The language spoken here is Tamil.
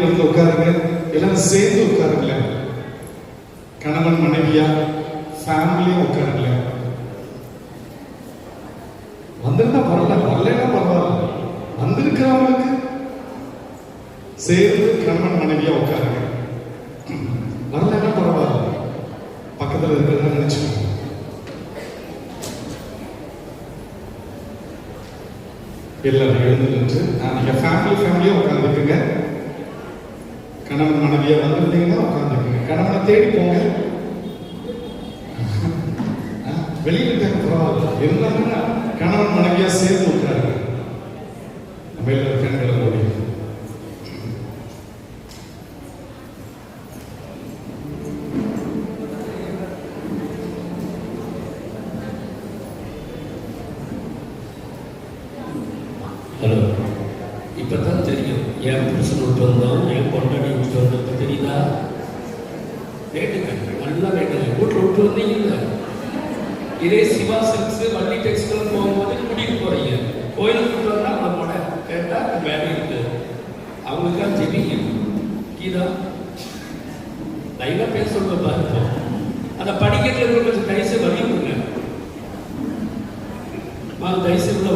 வந்து உட்காருங்க. எல்லாரும் சேர்ந்து உட்காருங்கள. கணவன் மனைவியா? ஃபேமிலியா உட்காருங்கள. வந்திருந்தா பரவாயில்ல வரலைன்னா பரவாயில்ல. வந்திருக்கிறவங்களுக்கு சேர்ந்து கணவன் மனைவியா உட்காருங்க. வரலைன்னா பரவாயில்ல. பக்கத்துல இருக்கிறதா நினைச்சுக்கோங்க. எல்லாரும் எழுந்து நின்று நான் நீங்க ஃபேமிலி ஃபேமிலியா உட்காந்துருக்குங்க கணவன் மனைவியா வந்திருந்தீங்கன்னா உட்காந்துருக்கீங்க கணவனை தேடி போங்க. ஆ, வெளியில இருக்காங்க பரவாயில்ல. இருந்தாங்கன்னா கணவன் மனைவியா சேர்ந்து உட்காருங்க. நம்ம கண்களை மூடி. ஹலோ. இப்போ தான் தெரியும். என் புருஷன் விட்டு வந்தோம் என் பொண்டாடி விட்டு வந்தோம் தெரியுதா வேண்டுங்க நல்லா வேண்டுங்க வீட்டில் விட்டு வந்தீங்கல்ல இதே சிவா சில்க்ஸ் வள்ளி டெக்ஸ்டைல் போகும்போது கூட்டிகிட்டு போகிறீங்க கோயிலுக்கு விட்டு வந்தால் அவங்கள போட கேட்டால் வேலை இருக்கு. அவங்களுக்காக ஜெபிங்க. கீதா லைவாக பேச சொல்ல பாருங்க. அந்த படிக்கட்டில் இருக்கிற கொஞ்சம் கைசை வழி கொடுங்க. வாங்க கைசை உள்ள